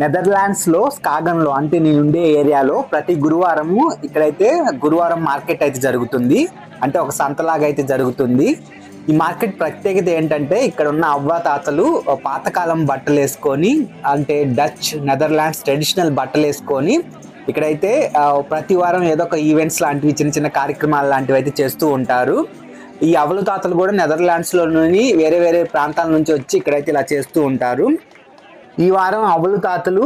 నెదర్లాండ్స్లో స్కాగన్లో అంటే నేను ఉండే ఏరియాలో ప్రతి గురువారము ఇక్కడైతే గురువారం మార్కెట్ అయితే జరుగుతుంది. అంటే ఒక సంతలాగా అయితే జరుగుతుంది. ఈ మార్కెట్ ప్రత్యేకత ఏంటంటే ఇక్కడ ఉన్న అవ్వ తాతలు పాతకాలం బట్టలు వేసుకొని అంటే డచ్ నెదర్లాండ్స్ ట్రెడిషనల్ బట్టలు వేసుకొని ఇక్కడైతే ప్రతి వారం ఏదో ఒక ఈవెంట్స్ లాంటివి చిన్న చిన్న కార్యక్రమాలు లాంటివి అయితే చేస్తూ ఉంటారు. ఈ అవలు తాతలు కూడా నెదర్లాండ్స్లోని వేరే వేరే ప్రాంతాల నుంచి వచ్చి ఇక్కడైతే ఇలా చేస్తూ ఉంటారు. ఈ వారం అవలు తాతలు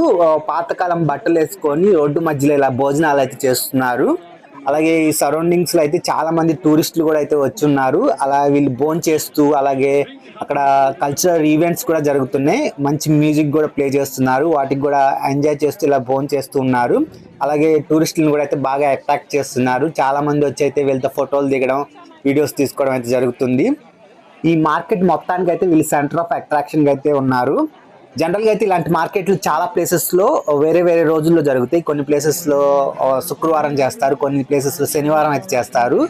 పాతకాలం బట్టలు వేసుకొని రోడ్డు మధ్యలో ఇలా భోజనాలు అయితే చేస్తున్నారు. అలాగే ఈ సరౌండింగ్స్లో అయితే చాలా మంది టూరిస్టులు కూడా అయితే వచ్చున్నారు. అలా వీళ్ళు బోన్ చేస్తూ అలాగే అక్కడ కల్చరల్ ఈవెంట్స్ కూడా జరుగుతున్నాయి. మంచి మ్యూజిక్ కూడా ప్లే చేస్తున్నారు. వాటికి కూడా ఎంజాయ్ చేస్తూ ఇలా బోన్ చేస్తూ ఉన్నారు. అలాగే టూరిస్టులను కూడా అయితే బాగా అట్రాక్ట్ చేస్తున్నారు. చాలామంది వచ్చి అయితే వీళ్ళతో ఫోటోలు దిగడం వీడియోస్ తీసుకోవడం అయితే జరుగుతుంది. ఈ మార్కెట్ మొత్తానికి అయితే వీళ్ళు సెంటర్ ఆఫ్ అట్రాక్షన్ అయితే ఉన్నారు. జనరల్గా అయితే ఇలాంటి మార్కెట్లు చాలా ప్లేసెస్లో వేరే వేరే రోజుల్లో జరుగుతాయి. కొన్ని ప్లేసెస్లో శుక్రవారం చేస్తారు కొన్ని ప్లేసెస్లో శనివారం అయితే చేస్తారు.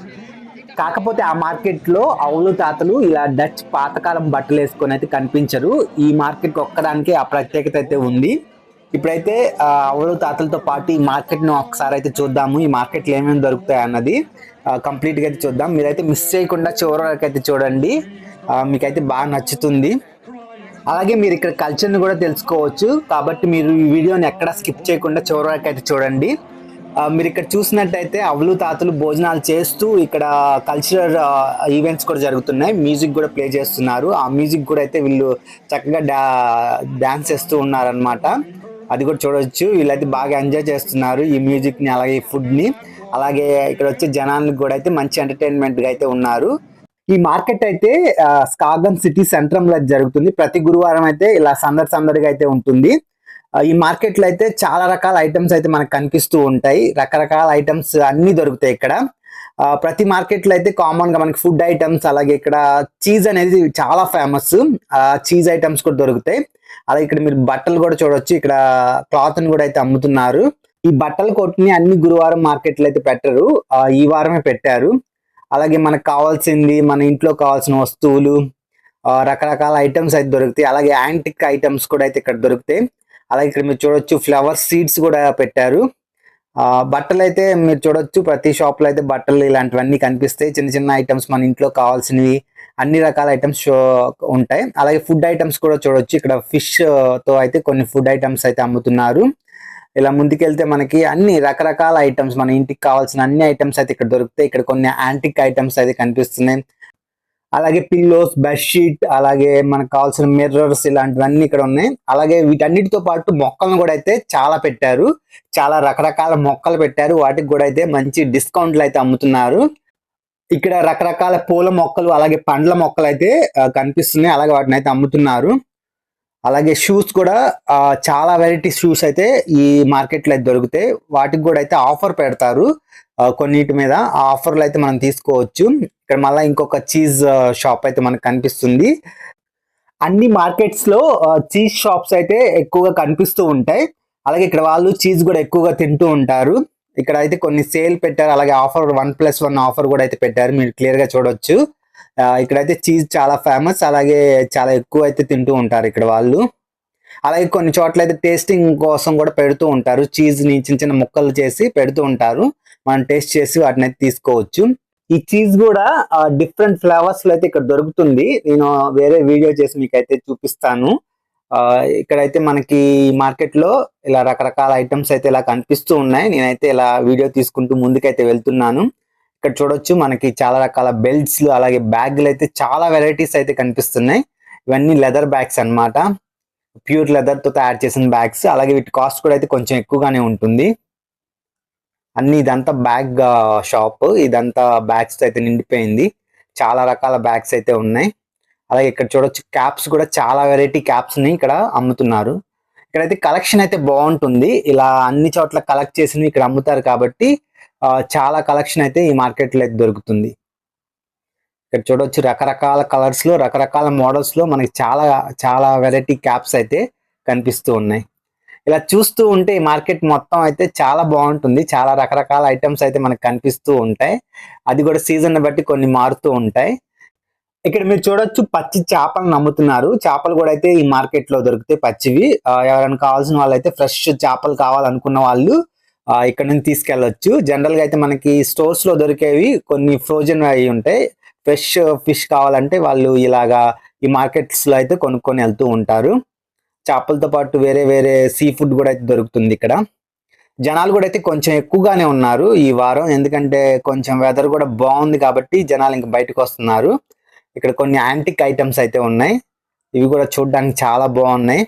కాకపోతే ఆ మార్కెట్లో అవులు తాతలు ఇలా డచ్ పాతకాలం బట్టలు వేసుకొని అయితే కనిపించరు. ఈ మార్కెట్ ఒక్కదానికి ఆ ప్రత్యేకత అయితే ఉంది. ఇప్పుడైతే అవులు తాతలతో పాటు ఈ మార్కెట్ను ఒకసారి అయితే చూద్దాము. ఈ మార్కెట్లో ఏమేమి దొరుకుతాయి అన్నది కంప్లీట్గా అయితే చూద్దాం. మీరైతే మిస్ చేయకుండా చివరి వరకు అయితే చూడండి. మీకైతే బాగా నచ్చుతుంది. అలాగే మీరు ఇక్కడ కల్చర్ని కూడా తెలుసుకోవచ్చు. కాబట్టి మీరు ఈ వీడియోని ఎక్కడ స్కిప్ చేయకుండా చివరి వరకు అయితే చూడండి మీరు ఇక్కడ చూసినట్టయితే అవలు తాతలు భోజనాలు చేస్తూ ఇక్కడ కల్చరల్ ఈవెంట్స్ కూడా జరుగుతున్నాయి. మ్యూజిక్ కూడా ప్లే చేస్తున్నారు. ఆ మ్యూజిక్ కూడా అయితే వీళ్ళు చక్కగా డా డాన్స్ చేస్తూ ఉన్నారనమాట అది కూడా చూడవచ్చు వీళ్ళైతే బాగా ఎంజాయ్ చేస్తున్నారు ఈ మ్యూజిక్ని అలాగే ఈ ఫుడ్ని అలాగే ఇక్కడ వచ్చే జనాలకు కూడా అయితే మంచి ఎంటర్టైన్మెంట్గా అయితే ఉన్నారు. ఈ మార్కెట్ అయితే స్కాగన్ సిటీ సెంట్రంలో జరుగుతుంది. ప్రతి గురువారం అయితే ఇలా సందడి సందడిగా అయితే ఉంటుంది. ఈ మార్కెట్లో అయితే చాలా రకాల ఐటమ్స్ అయితే మనకు కనిపిస్తూ ఉంటాయి. రకరకాల ఐటమ్స్ అన్ని దొరుకుతాయి ఇక్కడ. ప్రతి మార్కెట్లో అయితే కామన్గా మనకి ఫుడ్ ఐటమ్స్ అలాగే ఇక్కడ చీజ్ అనేది చాలా ఫేమస్. చీజ్ ఐటమ్స్ కూడా దొరుకుతాయి. అలాగే ఇక్కడ మీరు బట్టలు కూడా చూడొచ్చు. ఇక్కడ క్లాత్ని కూడా అయితే అమ్ముతున్నారు. ఈ బట్టల కొట్టుని అన్ని గురువారం మార్కెట్లో అయితే పెట్టరు. ఈ వారమే పెట్టారు. అలాగే మనకు కావాల్సింది మన ఇంట్లో కావాల్సిన వస్తువులు ఆ, రకరకాల ఐటమ్స్ అయితే దొరుకుతాయి. అలాగే యాంటిక్ ఐటమ్స్ కూడా అయితే ఇక్కడ దొరుకుతాయి. అలాగే ఇక్కడ మీరు చూడొచ్చు ఫ్లవర్ సీడ్స్ కూడా పెట్టారు. ఆ, బట్టలు అయితే మీరు చూడొచ్చు. ప్రతి షాప్లో అయితే బట్టలు ఇలాంటివన్నీ కనిపిస్తాయి. చిన్న చిన్న ఐటమ్స్ మన ఇంట్లో కావాల్సినవి అన్ని రకాల ఐటమ్స్ ఉంటాయి. అలాగే ఫుడ్ ఐటమ్స్ కూడా చూడొచ్చు. ఇక్కడ ఫిష్తో అయితే కొన్ని ఫుడ్ ఐటమ్స్ అయితే అమ్ముతున్నారు. ఇలా ముందుకెళ్తే మనకి అన్ని రకరకాల ఐటమ్స్ మన ఇంటికి కావాల్సిన అన్ని ఐటమ్స్ అయితే ఇక్కడ దొరుకుతాయి. ఇక్కడ కొన్ని యాంటిక్ ఐటమ్స్ అయితే కనిపిస్తున్నాయి. అలాగే పిల్లోస్ బెడ్షీట్ అలాగే మనకు కావాల్సిన మిర్రర్స్ ఇలాంటివన్నీ ఇక్కడ ఉన్నాయి. అలాగే వీటన్నిటితో పాటు మొక్కలను కూడా అయితే చాలా పెట్టారు. చాలా రకరకాల మొక్కలు పెట్టారు. వాటికి కూడా అయితే మంచి డిస్కౌంట్లు అయితే అమ్ముతున్నారు. ఇక్కడ రకరకాల పూల మొక్కలు అలాగే పండ్ల మొక్కలు అయితే కనిపిస్తున్నాయి. అలాగే వాటిని అయితే అమ్ముతున్నారు. అలాగే షూస్ కూడా చాలా వెరైటీ షూస్ అయితే ఈ మార్కెట్లో అయితే దొరుకుతాయి. వాటికి కూడా అయితే ఆఫర్ పెడతారు. కొన్నిటి మీద ఆ ఆఫర్లు అయితే మనం తీసుకోవచ్చు. ఇక్కడ మళ్ళీ ఇంకొక చీజ్ షాప్ అయితే మనకు కనిపిస్తుంది. అన్ని మార్కెట్స్లో చీజ్ షాప్స్ అయితే ఎక్కువగా కనిపిస్తూ ఉంటాయి. అలాగే ఇక్కడ వాళ్ళు చీజ్ కూడా ఎక్కువగా తింటూ ఉంటారు. ఇక్కడ అయితే కొన్ని సేల్ పెట్టారు. అలాగే offer one plus one offer కూడా అయితే పెట్టారు. మీరు క్లియర్గా చూడొచ్చు. ఇక్కడైతే చీజ్ చాలా ఫేమస్. అలాగే చాలా ఎక్కువ అయితే తింటూ ఉంటారు ఇక్కడ వాళ్ళు. అలాగే కొన్ని చోట్ల అయితే టేస్టింగ్ కోసం కూడా పెడుతూ ఉంటారు. చీజ్ని చిన్న చిన్న ముక్కలు చేసి పెడుతూ ఉంటారు. మనం టేస్ట్ చేసి వాటిని అయితే తీసుకోవచ్చు. ఈ చీజ్ కూడా డిఫరెంట్ ఫ్లేవర్స్లో అయితే ఇక్కడ దొరుకుతుంది. నేను వేరే వీడియో చేసి మీకు అయితే చూపిస్తాను. ఆ, ఇక్కడైతే మనకి మార్కెట్లో ఇలా రకరకాల ఐటమ్స్ అయితే ఇలా కనిపిస్తూ ఉన్నాయి. నేనైతే ఇలా వీడియో తీసుకుంటూ ముందుకైతే వెళ్తున్నాను. ఇక్కడ చూడొచ్చు మనకి చాలా రకాల బెల్ట్స్ అలాగే బ్యాగ్లు అయితే చాలా వెరైటీస్ అయితే కనిపిస్తున్నాయి. ఇవన్నీ లెదర్ బ్యాగ్స్ అన్నమాట. ప్యూర్ లెదర్తో తయారు చేసిన బ్యాగ్స్ అలాగే వీటి కాస్ట్ కూడా అయితే కొంచెం ఎక్కువగానే ఉంటుంది. అన్ని ఇదంతా బ్యాగ్ షాప్. ఇదంతా బ్యాగ్స్ అయితే నిండిపోయింది. చాలా రకాల బ్యాగ్స్ అయితే ఉన్నాయి. అలాగే ఇక్కడ చూడొచ్చు క్యాప్స్ కూడా చాలా వెరైటీ క్యాప్స్ని ఇక్కడ అమ్ముతున్నారు. ఇక్కడైతే కలెక్షన్ అయితే బాగుంటుంది. ఇలా అన్ని చోట్ల కలెక్ట్ చేసి ఇక్కడ అమ్ముతారు కాబట్టి చాలా కలెక్షన్ అయితే ఈ మార్కెట్లో అయితే దొరుకుతుంది. ఇక్కడ చూడొచ్చు రకరకాల కలర్స్లో రకరకాల మోడల్స్లో మనకి చాలా చాలా వెరైటీ క్యాప్స్ అయితే కనిపిస్తూ ఉన్నాయి. ఇలా చూస్తూ ఉంటే ఈ మార్కెట్ మొత్తం అయితే చాలా బాగుంటుంది. చాలా రకరకాల ఐటమ్స్ అయితే మనకు కనిపిస్తూ ఉంటాయి. అది కూడా సీజన్ బట్టి కొన్ని మారుతూ ఉంటాయి. ఇక్కడ మీరు చూడొచ్చు పచ్చి చేపలను అమ్ముతున్నారు చేపలు కూడా అయితే ఈ మార్కెట్లో దొరుకుతాయి పచ్చివి. ఎవరైనా కావాల్సిన వాళ్ళు అయితే ఫ్రెష్ చేపలు కావాలనుకున్న వాళ్ళు ఇక్కడ నుంచి తీసుకెళ్ళొచ్చు. జనరల్గా అయితే మనకి స్టోర్స్లో దొరికేవి కొన్ని ఫ్రోజన్ అవి ఉంటాయి. ఫ్రెష్ ఫిష్ కావాలంటే వాళ్ళు ఇలాగా ఈ మార్కెట్స్లో అయితే కొనుక్కొని వెళ్తూ ఉంటారు. చేపలతో పాటు వేరే వేరే సీ ఫుడ్ కూడా అయితే దొరుకుతుంది ఇక్కడ. జనాలు కూడా అయితే కొంచెం ఎక్కువగానే ఉన్నారు ఈ వారం. ఎందుకంటే కొంచెం వెదర్ కూడా బాగుంది కాబట్టి జనాలు ఇంకా బయటకు వస్తున్నారు. ఇక్కడ కొన్ని యాంటిక్ ఐటమ్స్ అయితే ఉన్నాయి. ఇవి కూడా చూడడానికి చాలా బాగున్నాయి.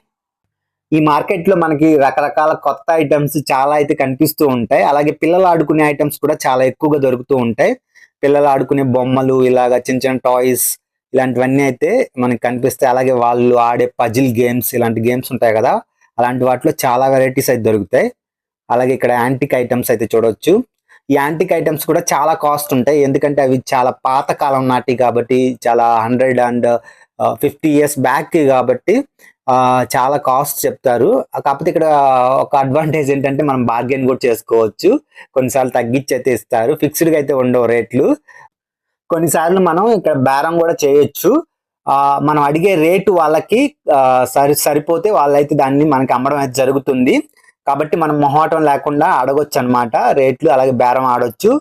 ఈ మార్కెట్లో మనకి రకరకాల కొత్త ఐటమ్స్ చాలా అయితే కనిపిస్తూ ఉంటాయి. అలాగే పిల్లలు ఆడుకునే ఐటమ్స్ కూడా చాలా ఎక్కువగా దొరుకుతూ ఉంటాయి. పిల్లలు ఆడుకునే బొమ్మలు ఇలాగా చిన్న చిన్న టాయ్స్ ఇలాంటివన్నీ అయితే మనకి కనిపిస్తాయి. అలాగే వాళ్ళు ఆడే పజిల్ గేమ్స్ ఇలాంటి గేమ్స్ ఉంటాయి కదా అలాంటి వాటిలో చాలా వెరైటీస్ అయితే దొరుకుతాయి. అలాగే ఇక్కడ యాంటిక్ ఐటమ్స్ అయితే చూడొచ్చు. ఈ యాంటిక్ ఐటమ్స్ కూడా చాలా కాస్ట్ ఉంటాయి. ఎందుకంటే అవి చాలా పాత కాలం నాటి కాబట్టి చాలా hundred and fifty years back కాబట్టి చాలా కాస్ట్ చెప్తారు. కాకపోతే ఇక్కడ ఒక అడ్వాంటేజ్ ఏంటంటే మనం బార్గెన్ కూడా చేసుకోవచ్చు. కొన్నిసార్లు తగ్గించి అయితే ఇస్తారు ఫిక్స్డ్గా అయితే ఉండవు రేట్లు. కొన్నిసార్లు మనం ఇక్కడ బేరం కూడా చేయొచ్చు. మనం అడిగే రేటు వాళ్ళకి సరి సరిపోతే వాళ్ళైతే దాన్ని మనకి అమ్మడం అయితే జరుగుతుంది. కాబట్టి మనం మొహమాటం లేకుండా అడగొచ్చు అనమాట రేట్లు అలాగే బేరం ఆడొచ్చు.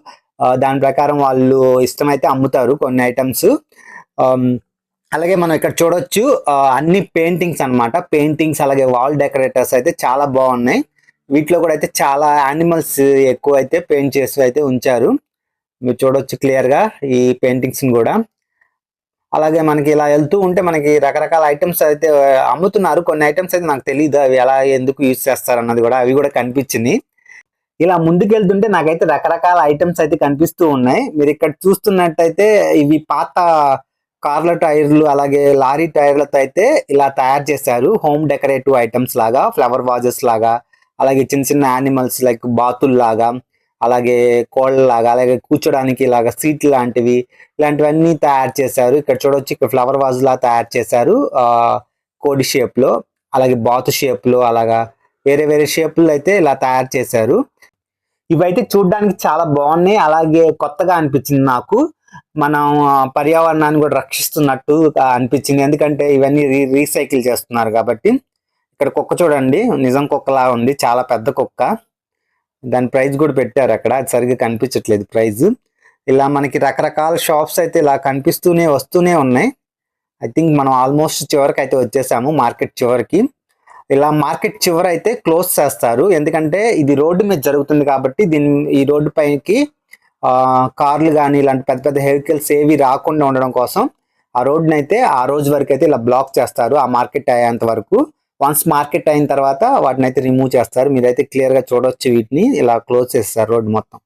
దాని ప్రకారం వాళ్ళు ఇష్టమైతే అమ్ముతారు కొన్ని ఐటమ్స్ అలాగే మనం ఇక్కడ చూడొచ్చు ఆ, అన్ని పెయింటింగ్స్ అన్నమాట. పెయింటింగ్స్ అలాగే వాల్ డెకరేటర్స్ అయితే చాలా బాగున్నాయి. వీటిలో కూడా అయితే చాలా యానిమల్స్ ఎక్కువ అయితే పెయింట్ చేసి అయితే ఉంచారు. మీరు చూడొచ్చు క్లియర్గా ఈ పెయింటింగ్స్ కూడా. అలాగే మనకి ఇలా వెళ్తూ ఉంటే మనకి రకరకాల ఐటమ్స్ అయితే అమ్ముతున్నారు. కొన్ని ఐటమ్స్ అయితే నాకు తెలియదు అవి ఎలా ఎందుకు యూజ్ చేస్తారు అన్నది కూడా అవి కూడా కనిపించింది. ఇలా ముందుకెళ్తుంటే నాకైతే రకరకాల ఐటమ్స్ అయితే కనిపిస్తూ ఉన్నాయి. మీరు ఇక్కడ చూస్తున్నట్టయితే ఇవి పాత కార్ల టైర్లు అలాగే లారీ టైర్లతో అయితే ఇలా తయారు చేశారు. హోమ్ డెకరేటివ్ ఐటమ్స్ లాగా ఫ్లవర్ వాజెస్ లాగా అలాగే చిన్న చిన్న యానిమల్స్ లైక్ బాతుల్ లాగా అలాగే కోళ్ళ లాగా అలాగే కూర్చోడానికి ఇలాగా సీట్ లాంటివి ఇలాంటివన్నీ తయారు చేశారు. ఇక్కడ చూడొచ్చు ఇక్కడ ఫ్లవర్ వాజ్ లా తయారు చేశారు. కోడి షేప్లో అలాగే బాతు షేప్లో అలాగా వేరే వేరే షేప్లు అయితే ఇలా తయారు చేశారు. ఇవైతే చూడడానికి చాలా బాగున్నాయి. అలాగే కొత్తగా అనిపించింది నాకు. మనం పర్యావరణాన్ని కూడా రక్షిస్తున్నట్టు అనిపించింది. ఎందుకంటే ఇవన్నీ రీ రీసైకిల్ చేస్తున్నారు కాబట్టి. ఇక్కడ కుక్క చూడండి. నిజం కుక్కలా ఉంది. చాలా పెద్ద కుక్క. దాని ప్రైజ్ కూడా పెట్టారు అక్కడ. అది సరిగ్గా కనిపించట్లేదు ప్రైజ్. ఇలా మనకి రకరకాల షాప్స్ అయితే ఇలా కనిపిస్తూనే వస్తూనే ఉన్నాయి. ఐ థింక్ మనం ఆల్మోస్ట్ చివరికి అయితే వచ్చేసాము మార్కెట్ చివరికి. ఇలా మార్కెట్ చివర అయితే క్లోజ్ చేస్తారు. ఎందుకంటే ఇది రోడ్డు మీద జరుగుతుంది కాబట్టి దీని ఈ రోడ్డు పైకి కార్లు కానీ ఇలాంటి పెద్ద పెద్ద వెహికల్స్ ఏవి రాకుండా ఉండడం కోసం ఆ రోడ్ని అయితే ఆ రోజు వరకు అయితే ఇలా బ్లాక్ చేస్తారు. ఆ మార్కెట్ అయ్యేంత వరకు వన్స్ మార్కెట్ అయిన తర్వాత వాటిని అయితే రిమూవ్ చేస్తారు. మీరైతే క్లియర్గా చూడొచ్చు వీటిని. ఇలా క్లోజ్ చేస్తారు రోడ్డు మొత్తం.